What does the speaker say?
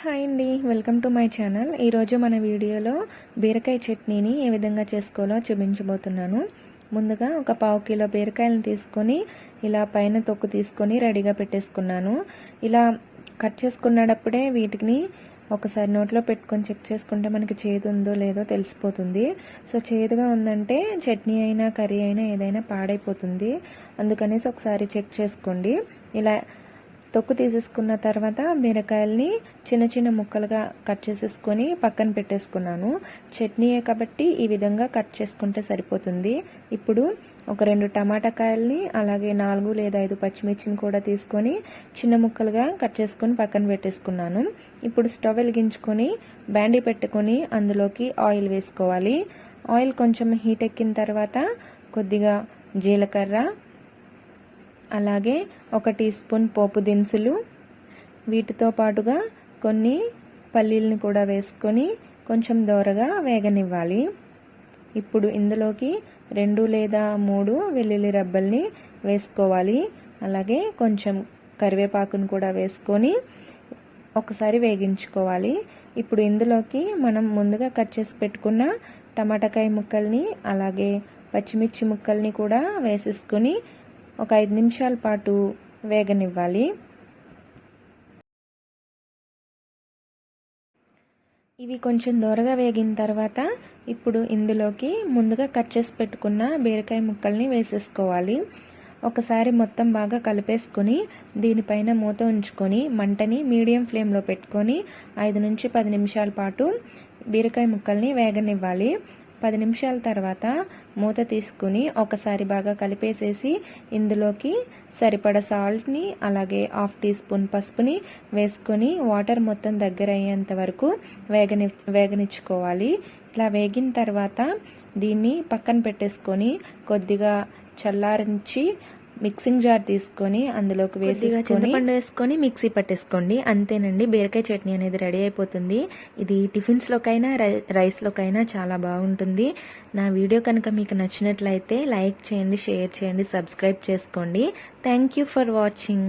Hi అండి. Welcome to my channel. ఈరోజు మన వీడియోలో బీరకాయ చట్నీని ఏ విధంగా చేసుకోవాలో చూపించబోతున్నాను. ముందుగా ఒక పావు కిలో బీరకాయలను తీసుకొని ఇలా పైన తొక్కు తీసుకొని రెడీగా పెట్టేసుకున్నాను. ఇలా కట్ చేసుకున్నప్పుడే వీటిని ఒకసారి నోట్లో పెట్టుకొని చెక్ చేసుకుంటే మనకి చేదు ఉందో లేదో తెలిసిపోతుంది. సో చేదుగా ఉందంటే చట్నీ అయినా కర్రీ అయినా ఏదైనా పాడైపోతుంది. అందుకనేసి ఒకసారి చెక్ చేసుకోండి. ఇలా తొక్కు తీసేసుకున్న తర్వాత బీరకాయల్ని చిన్న చిన్న ముక్కలుగా కట్ చేసేసుకొని పక్కన పెట్టేసుకున్నాను. చట్నీయే కాబట్టి ఈ విధంగా కట్ చేసుకుంటే సరిపోతుంది. ఇప్పుడు ఒక రెండు టమాటా కాయల్ని అలాగే నాలుగు లేదా ఐదు పచ్చిమిర్చిని కూడా తీసుకొని చిన్న ముక్కలుగా కట్ చేసుకొని పక్కన పెట్టేసుకున్నాను. ఇప్పుడు స్టవ్ వెలిగించుకొని బ్యాండీ పెట్టుకొని అందులోకి ఆయిల్ వేసుకోవాలి. ఆయిల్ కొంచెం హీట్ ఎక్కిన తర్వాత కొద్దిగా జీలకర్ర అలాగే ఒక టీ స్పూన్ పోపు దినుసులు. వీటితో పాటుగా కొన్ని పల్లీలను కూడా వేసుకొని కొంచెం దోరగా వేగనివ్వాలి. ఇప్పుడు ఇందులోకి రెండు లేదా మూడు వెల్లుల్లి రబ్బల్ని వేసుకోవాలి. అలాగే కొంచెం కరివేపాకును కూడా వేసుకొని ఒకసారి వేగించుకోవాలి. ఇప్పుడు ఇందులోకి మనం ముందుగా కట్ చేసి పెట్టుకున్న టమాటాకాయ ముక్కల్ని అలాగే పచ్చిమిర్చి ముక్కల్ని కూడా వేసేసుకొని ఒక ఐదు నిమిషాల పాటు వేగనివ్వాలి. ఇవి కొంచెం దూరగా వేగిన తర్వాత ఇప్పుడు ఇందులోకి ముందుగా కట్ చేసి పెట్టుకున్న బీరకాయ ముక్కల్ని వేసేసుకోవాలి. ఒకసారి మొత్తం బాగా కలిపేసుకొని దీనిపైన మూత ఉంచుకొని మంటని మీడియం ఫ్లేమ్లో పెట్టుకొని ఐదు నుంచి పది నిమిషాల పాటు బీరకాయ ముక్కల్ని వేగనివ్వాలి. పది నిమిషాల తర్వాత మూత తీసుకుని ఒకసారి బాగా కలిపేసేసి ఇందులోకి సరిపడ సాల్ట్ని అలాగే హాఫ్ టీ స్పూన్ పసుపుని వేసుకొని వాటర్ మొత్తం దగ్గర అయ్యేంత వరకు వేగని వేగనిచ్చుకోవాలి. ఇట్లా వేగిన తర్వాత దీన్ని పక్కన పెట్టేసుకొని కొద్దిగా చల్లారించి మిక్సింగ్ జార్ తీసుకొని అందులోకి వేసి చింతపండు వేసుకొని మిక్సీ పట్టేసుకోండి. అంతేనండి బీరకాయ చట్నీ అనేది రెడీ అయిపోతుంది. ఇది టిఫిన్స్లోకైనా రైస్లోకైనా చాలా బాగుంటుంది. నా వీడియో కనుక మీకు నచ్చినట్లయితే లైక్ చేయండి షేర్ చేయండి సబ్స్క్రైబ్ చేసుకోండి. Thank you for watching.